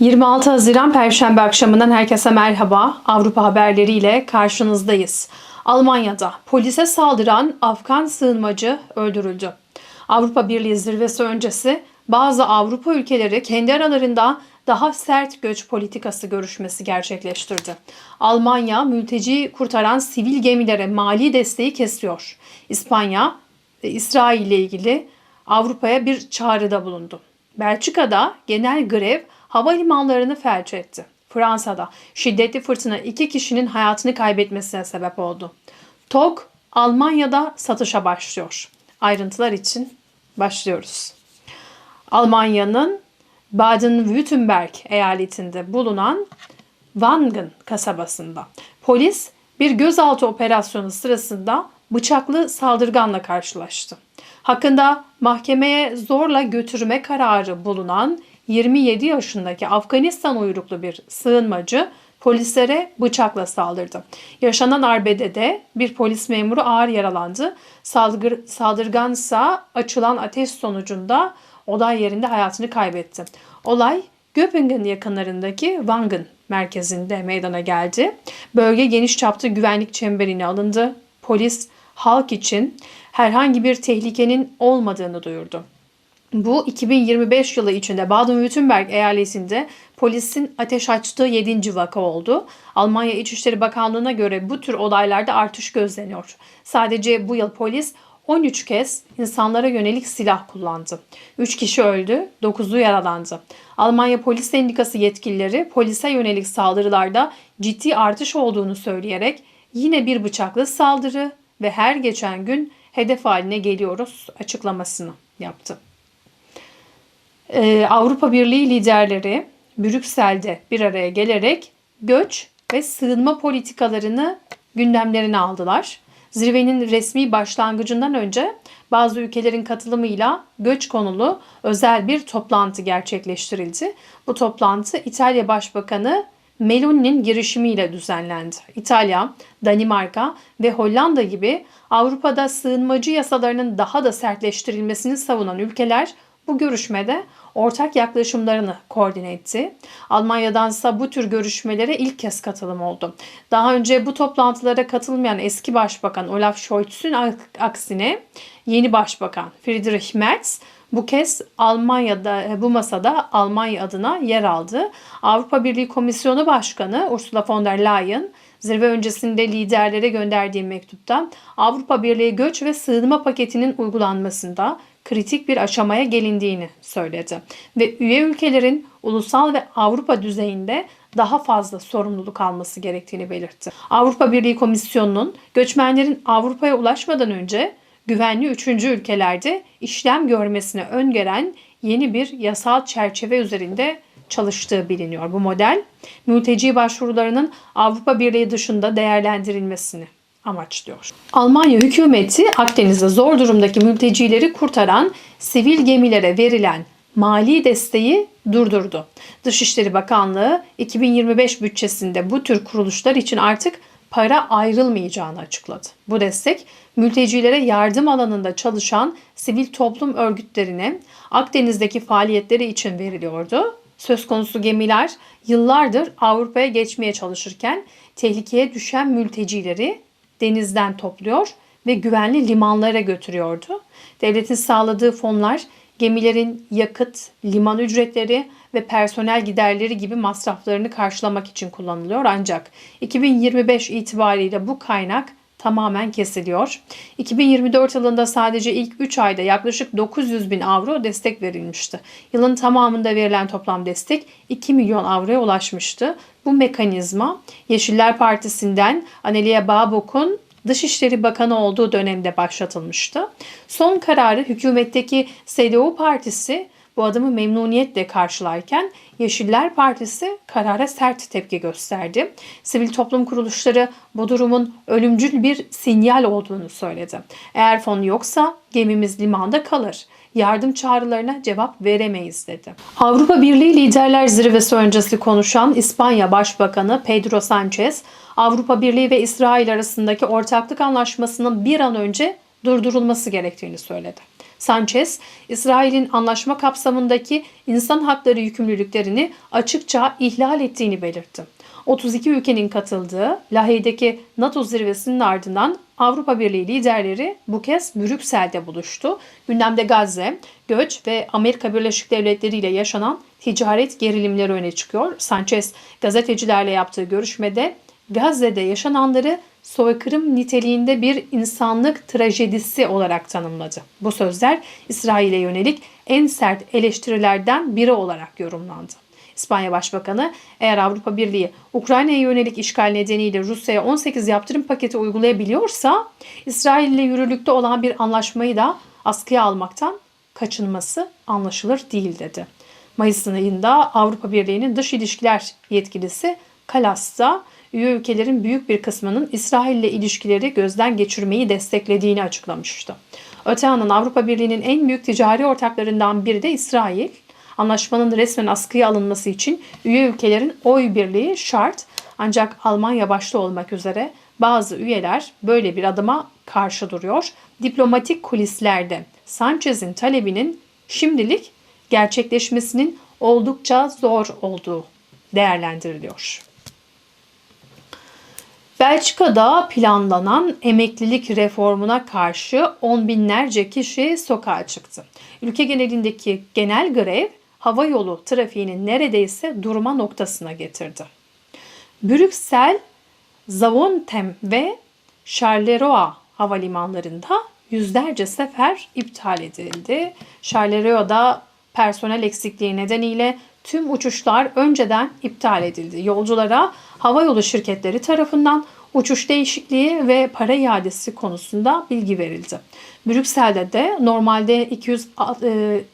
26 Haziran Perşembe akşamından herkese merhaba. Avrupa haberleriyle karşınızdayız. Almanya'da polise saldıran Afgan sığınmacı öldürüldü. Avrupa Birliği zirvesi öncesi bazı Avrupa ülkeleri kendi aralarında daha sert göç politikası görüşmesi gerçekleştirdi. Almanya mülteci kurtaran sivil gemilere mali desteği kesiyor. İspanya İsrail ile ilgili Avrupa'ya bir çağrıda bulundu. Belçika'da genel grev havalimanlarını felç etti. Fransa'da şiddetli fırtına iki kişinin hayatını kaybetmesine sebep oldu. TOG Almanya'da satışa başlıyor. Ayrıntılar için başlıyoruz. Almanya'nın Baden-Württemberg eyaletinde bulunan Wangen kasabasında polis bir gözaltı operasyonu sırasında bıçaklı saldırganla karşılaştı. Hakkında mahkemeye zorla götürme kararı bulunan 27 yaşındaki Afganistan uyruklu bir sığınmacı polislere bıçakla saldırdı. Yaşanan arbedede bir polis memuru ağır yaralandı. Saldırgır, saldırgansa açılan ateş sonucunda olay yerinde hayatını kaybetti. Olay Göppingen yakınlarındaki Wangen merkezinde meydana geldi. Bölge geniş çapta güvenlik çemberine alındı. Polis halk için herhangi bir tehlikenin olmadığını duyurdu. Bu 2025 yılı içinde Baden-Württemberg eyaletinde polisin ateş açtığı 7. vaka oldu. Almanya İçişleri Bakanlığı'na göre bu tür olaylarda artış gözleniyor. Sadece bu yıl polis 13 kez insanlara yönelik silah kullandı. 3 kişi öldü, 9'u yaralandı. Almanya Polis Sendikası yetkilileri polise yönelik saldırılarda ciddi artış olduğunu söyleyerek yine bir bıçaklı saldırı ve her geçen gün hedef haline geliyoruz açıklamasını yaptı. Ee, Avrupa Birliği liderleri Brüksel'de bir araya gelerek göç ve sığınma politikalarını gündemlerine aldılar. Zirvenin resmi başlangıcından önce bazı ülkelerin katılımıyla göç konulu özel bir toplantı gerçekleştirildi. Bu toplantı İtalya Başbakanı Meloni'nin girişimiyle düzenlendi. İtalya, Danimarka ve Hollanda gibi Avrupa'da sığınmacı yasalarının daha da sertleştirilmesini savunan ülkeler bu görüşmede ortak yaklaşımlarını koordine etti. Almanya'dansa bu tür görüşmelere ilk kez katılım oldu. Daha önce bu toplantılara katılmayan eski başbakan Olaf Scholz'un aksine yeni başbakan Friedrich Merz bu kez Almanya'da bu masada Almanya adına yer aldı. Avrupa Birliği Komisyonu Başkanı Ursula von der Leyen zirve öncesinde liderlere gönderdiği mektupta Avrupa Birliği göç ve sığınma paketinin uygulanmasında kritik bir aşamaya gelindiğini söyledi ve üye ülkelerin ulusal ve Avrupa düzeyinde daha fazla sorumluluk alması gerektiğini belirtti. Avrupa Birliği Komisyonu'nun göçmenlerin Avrupa'ya ulaşmadan önce güvenli üçüncü ülkelerde işlem görmesine öngören yeni bir yasal çerçeve üzerinde çalıştığı biliniyor. Bu model mülteci başvurularının Avrupa Birliği dışında değerlendirilmesini amaçlıyor. Almanya hükümeti Akdeniz'de zor durumdaki mültecileri kurtaran sivil gemilere verilen mali desteği durdurdu. Dışişleri Bakanlığı 2025 bütçesinde bu tür kuruluşlar için artık para ayrılmayacağını açıkladı. Bu destek mültecilere yardım alanında çalışan sivil toplum örgütlerine Akdeniz'deki faaliyetleri için veriliyordu. Söz konusu gemiler yıllardır Avrupa'ya geçmeye çalışırken tehlikeye düşen mültecileri denizden topluyor ve güvenli limanlara götürüyordu. Devletin sağladığı fonlar gemilerin yakıt, liman ücretleri ve personel giderleri gibi masraflarını karşılamak için kullanılıyor. Ancak 2025 itibariyle bu kaynak tamamen kesiliyor. 2024 yılında sadece ilk 3 ayda yaklaşık 900 bin avro destek verilmişti. Yılın tamamında verilen toplam destek 2 milyon avroya ulaşmıştı. Bu mekanizma Yeşiller Partisi'nden Anelia Babok'un Dışişleri Bakanı olduğu dönemde başlatılmıştı. Son kararı hükümetteki CDU partisi bu adımı memnuniyetle karşılarken Yeşiller Partisi karara sert tepki gösterdi. Sivil toplum kuruluşları bu durumun ölümcül bir sinyal olduğunu söyledi. Eğer fon yoksa gemimiz limanda kalır. Yardım çağrılarına cevap veremeyiz dedi. Avrupa Birliği Liderler Zirvesi öncesi konuşan İspanya Başbakanı Pedro Sanchez, Avrupa Birliği ve İsrail arasındaki ortaklık anlaşmasının bir an önce durdurulması gerektiğini söyledi. Sanchez, İsrail'in anlaşma kapsamındaki insan hakları yükümlülüklerini açıkça ihlal ettiğini belirtti. 32 ülkenin katıldığı Lahey'deki NATO zirvesinin ardından Avrupa Birliği liderleri bu kez Brüksel'de buluştu. Gündemde Gazze, göç ve Amerika Birleşik Devletleri ile yaşanan ticaret gerilimleri öne çıkıyor. Sanchez gazetecilerle yaptığı görüşmede Gazze'de yaşananları soykırım niteliğinde bir insanlık trajedisi olarak tanımladı. Bu sözler İsrail'e yönelik en sert eleştirilerden biri olarak yorumlandı. İspanya Başbakanı eğer Avrupa Birliği Ukrayna'ya yönelik işgal nedeniyle Rusya'ya 18 yaptırım paketi uygulayabiliyorsa İsrail ile yürürlükte olan bir anlaşmayı da askıya almaktan kaçınması anlaşılır değil dedi. Mayıs ayında Avrupa Birliği'nin dış ilişkiler yetkilisi Kalas'ta üye ülkelerin büyük bir kısmının İsrail ile ilişkileri gözden geçirmeyi desteklediğini açıklamıştı. Öte yandan Avrupa Birliği'nin en büyük ticari ortaklarından biri de İsrail. Anlaşmanın resmen askıya alınması için üye ülkelerin oy birliği şart ancak Almanya başta olmak üzere bazı üyeler böyle bir adıma karşı duruyor. Diplomatik kulislerde Sanchez'in talebinin şimdilik gerçekleşmesinin oldukça zor olduğu değerlendiriliyor. Belçika'da planlanan emeklilik reformuna karşı on binlerce kişi sokağa çıktı. Ülke genelindeki genel grev hava yolu trafiğinin neredeyse durma noktasına getirdi. Brüksel, Zaventem ve Charleroi havalimanlarında yüzlerce sefer iptal edildi. Charleroi personel eksikliği nedeniyle tüm uçuşlar önceden iptal edildi. Yolculara havayolu şirketleri tarafından uçuş değişikliği ve para iadesi konusunda bilgi verildi. Brüksel'de de normalde 200,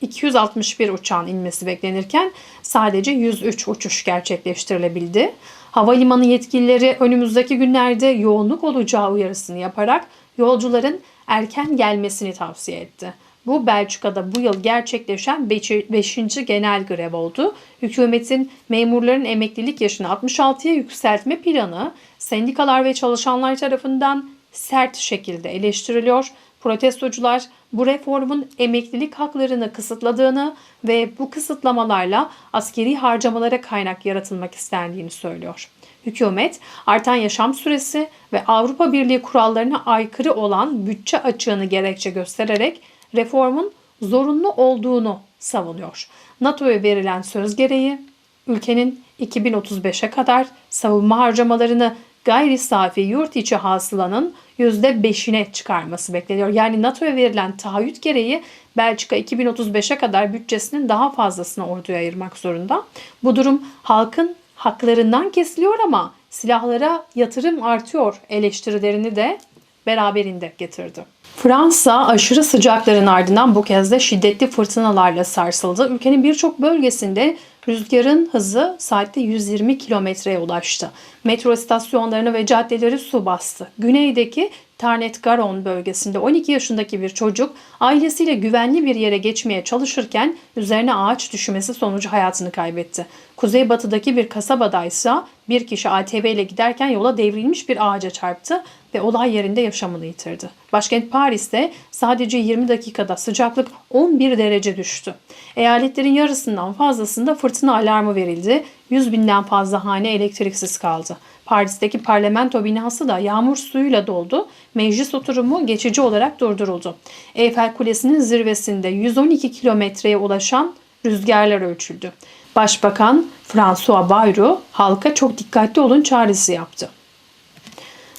261 e, uçağın inmesi beklenirken sadece 103 uçuş gerçekleştirilebildi. Havalimanı yetkilileri önümüzdeki günlerde yoğunluk olacağı uyarısını yaparak yolcuların erken gelmesini tavsiye etti. Bu Belçika'da bu yıl gerçekleşen 5. genel grev oldu. Hükümetin memurların emeklilik yaşını 66'ya yükseltme planı sendikalar ve çalışanlar tarafından sert şekilde eleştiriliyor. Protestocular bu reformun emeklilik haklarını kısıtladığını ve bu kısıtlamalarla askeri harcamalara kaynak yaratılmak istendiğini söylüyor. Hükümet artan yaşam süresi ve Avrupa Birliği kurallarına aykırı olan bütçe açığını gerekçe göstererek reformun zorunlu olduğunu savunuyor. NATO'ya verilen söz gereği ülkenin 2035'e kadar savunma harcamalarını gayri safi yurt içi hasılanın %5'ine çıkarması bekleniyor. Yani NATO'ya verilen taahhüt gereği Belçika 2035'e kadar bütçesinin daha fazlasını orduya ayırmak zorunda. Bu durum halkın haklarından kesiliyor ama silahlara yatırım artıyor eleştirilerini de beraberinde getirdi. Fransa aşırı sıcakların ardından bu kez de şiddetli fırtınalarla sarsıldı. Ülkenin birçok bölgesinde rüzgarın hızı saatte 120 kilometreye ulaştı. Metro istasyonlarını ve caddeleri su bastı. Güneydeki Tarnet Garon bölgesinde 12 yaşındaki bir çocuk ailesiyle güvenli bir yere geçmeye çalışırken üzerine ağaç düşmesi sonucu hayatını kaybetti. Kuzeybatıdaki bir kasabada ise bir kişi ATV ile giderken yola devrilmiş bir ağaca çarptı ve olay yerinde yaşamını yitirdi. Başkent Paris'te sadece 20 dakikada sıcaklık 11 derece düştü. Eyaletlerin yarısından fazlasında fırtına alarmı verildi. 100 binden fazla hane elektriksiz kaldı. Paris'teki parlamento binası da yağmur suyuyla doldu. Meclis oturumu geçici olarak durduruldu. Eyfel Kulesi'nin zirvesinde 112 kilometreye ulaşan rüzgarlar ölçüldü. Başbakan François Bayrou halka çok dikkatli olun çağrısı yaptı.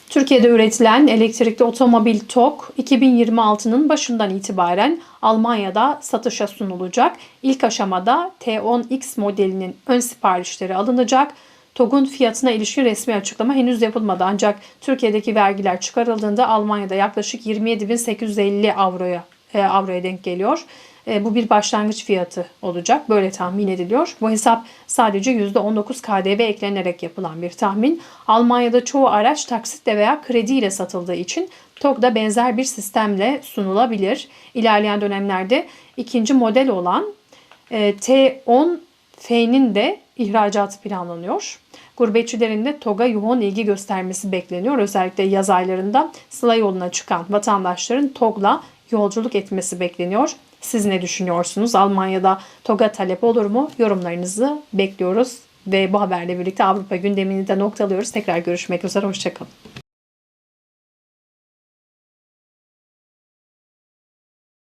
Türkiye'de üretilen elektrikli otomobil TOK 2026'nın başından itibaren Almanya'da satışa sunulacak. İlk aşamada T10X modelinin ön siparişleri alınacak. TOG'un fiyatına ilişkin resmi açıklama henüz yapılmadı ancak Türkiye'deki vergiler çıkarıldığında Almanya'da yaklaşık 27.850 avroya e, avroya denk geliyor. E, bu bir başlangıç fiyatı olacak. Böyle tahmin ediliyor. Bu hesap sadece %19 KDV eklenerek yapılan bir tahmin. Almanya'da çoğu araç taksitle veya krediyle satıldığı için TOG'da benzer bir sistemle sunulabilir. İlerleyen dönemlerde ikinci model olan e, T10F'nin de ihracatı planlanıyor. Gurbetçilerin de TOG'a yoğun ilgi göstermesi bekleniyor. Özellikle yaz aylarında Sıla yoluna çıkan vatandaşların TOG'la yolculuk etmesi bekleniyor. Siz ne düşünüyorsunuz? Almanya'da TOG'a talep olur mu? Yorumlarınızı bekliyoruz. Ve bu haberle birlikte Avrupa gündemini de noktalıyoruz. Tekrar görüşmek üzere. Hoşçakalın.